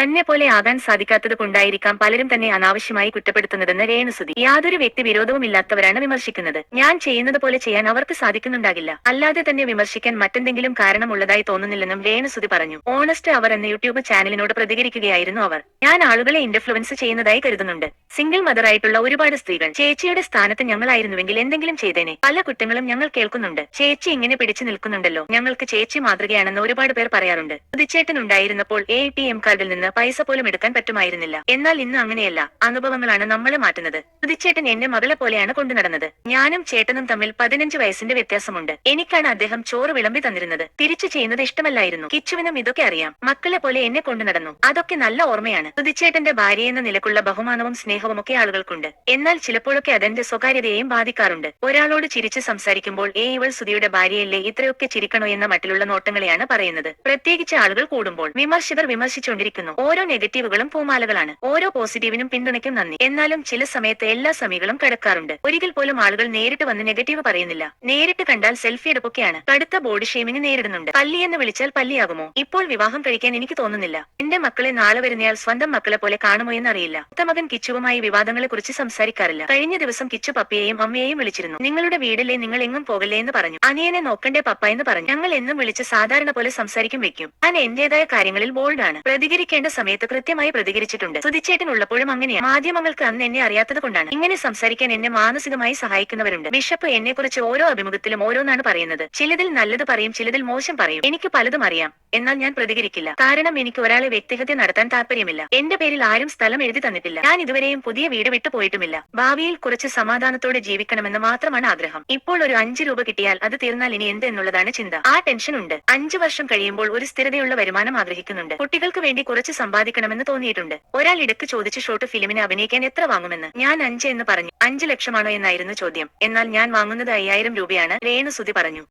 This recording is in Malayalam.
തന്നെ പോലെ ആകാൻ സാധിക്കാത്തത് കൊണ്ടായിരിക്കാം പലരും തന്നെ അനാവശ്യമായി കുറ്റപ്പെടുത്തുന്നതെന്ന് രേണുസുതി യാതൊരു വ്യക്തി വിരോധവുമില്ലാത്തവരാണ് വിമർശിക്കുന്നത്. ഞാൻ ചെയ്യുന്നത് പോലെ ചെയ്യാൻ അവർക്ക് സാധിക്കുന്നുണ്ടാകില്ല. അല്ലാതെ തന്നെ വിമർശിക്കാൻ മറ്റെന്തെങ്കിലും കാരണമുള്ളതായി തോന്നുന്നില്ലെന്നും രേണുസുതി പറഞ്ഞു. ഓണസ്റ്റ് അവർ എന്ന യൂട്യൂബ് ചാനലിനോട് പ്രതികരിക്കുകയായിരുന്നു അവർ. ഞാൻ ആളുകളെ ഇൻഫ്ലുവൻസ് ചെയ്യുന്നതായി കരുതുന്നുണ്ട്. സിംഗിൾ മദറായിട്ടുള്ള ഒരുപാട് സ്ത്രീകൾ. ചേച്ചിയുടെ സ്ഥാനത്ത് ഞങ്ങളായിരുന്നുവെങ്കിൽ എന്തെങ്കിലും ചെയ്തേനെ. പല കുറ്റങ്ങളും ഞങ്ങൾ കേൾക്കുന്നുണ്ട്. ചേച്ചി ഇങ്ങനെ പിടിച്ചു നിൽക്കുന്നുണ്ടല്ലോ. ഞങ്ങൾക്ക് ചേച്ചി മാതൃകയാണെന്ന് ഒരുപാട് പേർ പറയാറുണ്ട്. ഉദിച്ചേട്ടൻ ഉണ്ടായിരുന്നപ്പോൾ എ ടി എം കാർഡിൽ നിന്ന് പൈസ പോലും എടുക്കാൻ പറ്റുമായിരുന്നില്ല. എന്നാൽ ഇന്ന് അങ്ങനെയല്ല. അനുഭവങ്ങളാണ് നമ്മളെ മാറ്റുന്നത്. ഉദിച്ചേട്ടൻ എന്റെ മകളെ പോലെയാണ് കൊണ്ടു നടന്നത്. ഞാനും ചേട്ടനും തമ്മിൽ പതിനഞ്ച് വയസ്സിന്റെ വ്യത്യാസമുണ്ട്. എനിക്കാണ് അദ്ദേഹം ചോറ് വിളമ്പി തന്നിരുന്നത്. തിരിച്ചു ചെയ്യുന്നത് ഇഷ്ടമല്ലായിരുന്നു. കിച്ചുവിനും ഇതൊക്കെ അറിയാം. മക്കളെ പോലെ എന്നെ കൊണ്ടു നടന്നു. അതൊക്കെ നല്ല ഓർമ്മയാണ്. ഉദിച്ചേട്ടന്റെ ഭാര്യ എന്ന നിലക്കുള്ള ബഹുമാനവും സ്നേഹവും ഒക്കെ ആളുകൾക്കുണ്ട്. എന്നാൽ ചിലപ്പോഴൊക്കെ അതെന്റെ സ്വകാര്യതയെയും ബാധിക്കാറുണ്ട്. ഒരാളോട് ചിരിച്ച് സംസാരിക്കുമ്പോൾ ഏ ഇവൾ സുധിയുടെ ഭാര്യയല്ലേ? ഇത്രയൊക്കെ ചിരിക്കണോ? എന്ന മട്ടിലുള്ള നോട്ടങ്ങളെയാണ് പറയുന്നത്. പ്രത്യേകിച്ച് ആളുകൾ കൂടുമ്പോൾ വിമർശകർ വിമർശിച്ചുകൊണ്ടിരിക്കുന്നു. ഓരോ നെഗറ്റീവുകളും പൂമാലകളാണ്. ഓരോ പോസിറ്റീവിനും പിന്തുണയ്ക്കും നന്ദി. എന്നാലും ചില സമയത്ത് എല്ലാ സമീകളും കിടക്കാറുണ്ട്. ഒരിക്കൽ പോലും ആളുകൾ നേരിട്ട് വന്ന് നെഗറ്റീവ് പറയുന്നില്ല. നേരിട്ട് കണ്ടാൽ സെൽഫി എടുപ്പൊക്കെയാണ്. കടുത്ത ബോഡി ഷെയ്മിങ് നേരിടുന്നുണ്ട്. പല്ലി എന്ന് വിളിച്ചാൽ പല്ലിയാകുമോ? ഇപ്പോൾ വിവാഹം കഴിക്കാൻ എനിക്ക് തോന്നുന്നില്ല. എന്റെ മക്കളെ നാളെ വരുന്നയാൾ സ്വന്തം മക്കളെ പോലെ കാണുമോ എന്നറിയില്ല. മകൻ കിച്ചുവുമായി വിവാദങ്ങളെ കുറിച്ച് സംസാരിക്കാറില്ല. കഴിഞ്ഞ ദിവസം കിച്ചു പപ്പയെയും അമ്മയെയും വിളിച്ചിരുന്നു. നിങ്ങളുടെ വീടിലെ നിങ്ങൾ എങ്ങും പോകല്ലേ? എന്ന് പറഞ്ഞു. അനിയനെ നോക്കണ്ടേ പപ്പ? എന്ന് പറഞ്ഞു. ഞങ്ങൾ എന്നും വിളിച്ച് സാധാരണ പോലെ സംസാരിക്കും വെക്കും ഞാൻ എന്റേതായ കാര്യങ്ങളിൽ ബോൾഡാണ് ആണ്. പ്രതികരിക്കേണ്ട സമയത്ത് കൃത്യമായി പ്രതികരിച്ചിട്ടുണ്ട്. സുധിച്ചേട്ടൻ ഉള്ളപ്പോഴും അങ്ങനെയാണ് മാധ്യമങ്ങൾക്ക് അന്ന് എന്നെ അറിയാത്തത് കൊണ്ടാണ്. ഇങ്ങനെ സംസാരിക്കാൻ എന്നെ മാനസികമായി സഹായിക്കുന്നവരുണ്ട്. ബിഷപ്പ് എന്നെ കുറിച്ച് ഓരോ അഭിമുഖത്തിലും ഓരോന്നാണ് പറയുന്നത്. ചിലതിൽ നല്ലത് പറയും ചിലതിൽ മോശം പറയും. എനിക്ക് പലതും അറിയാം. എന്നാൽ ഞാൻ പ്രതികരിക്കില്ല. കാരണം എനിക്ക് ഒരാളെ വ്യക്തിഹത്യ നടത്താൻ താല്പര്യമില്ല. എന്റെ പേരിൽ ആരും സ്ഥലം എഴുതി തന്നിട്ടില്ല. ഞാൻ ഇതുവരെയും പുതിയ വീട് വിട്ടു പോയിട്ടുമില്ല. ഭാവിയിൽ കുറച്ച് സമാധാനത്തോടെ ജീവിക്കണമെന്ന് മാത്രമാണ് ആഗ്രഹം. ഇപ്പോൾ ഒരു അഞ്ചു രൂപ കിട്ടിയാൽ അത് തീർന്നാൽ ഇനി എന്ത് എന്നുള്ളതാണ് ചിന്ത. ആ ടെൻഷൻ ഉണ്ട് അഞ്ചു വർഷം കഴിയുമ്പോൾ ഒരു സ്ഥിരതയുള്ള വരുമാനം ആഗ്രഹിക്കുന്നുണ്ട്. കുട്ടികൾക്ക് വേണ്ടി കുറച്ച് സമ്പാദിക്കണമെന്ന് തോന്നിയിട്ടുണ്ട്. ഒരാൾ ഇടയ്ക്ക് ചോദിച്ചു ഷോർട്ട് ഫിലിമിന് അഭിനയിക്കാൻ എത്ര വാങ്ങുമെന്ന്. ഞാൻ അഞ്ച് എന്ന് പറഞ്ഞു. അഞ്ച് ലക്ഷമാണോ എന്നായിരുന്നു ചോദ്യം. എന്നാൽ ഞാൻ വാങ്ങുന്നത് അയ്യായിരം രൂപയാണ് രേണു സുതി പറഞ്ഞു.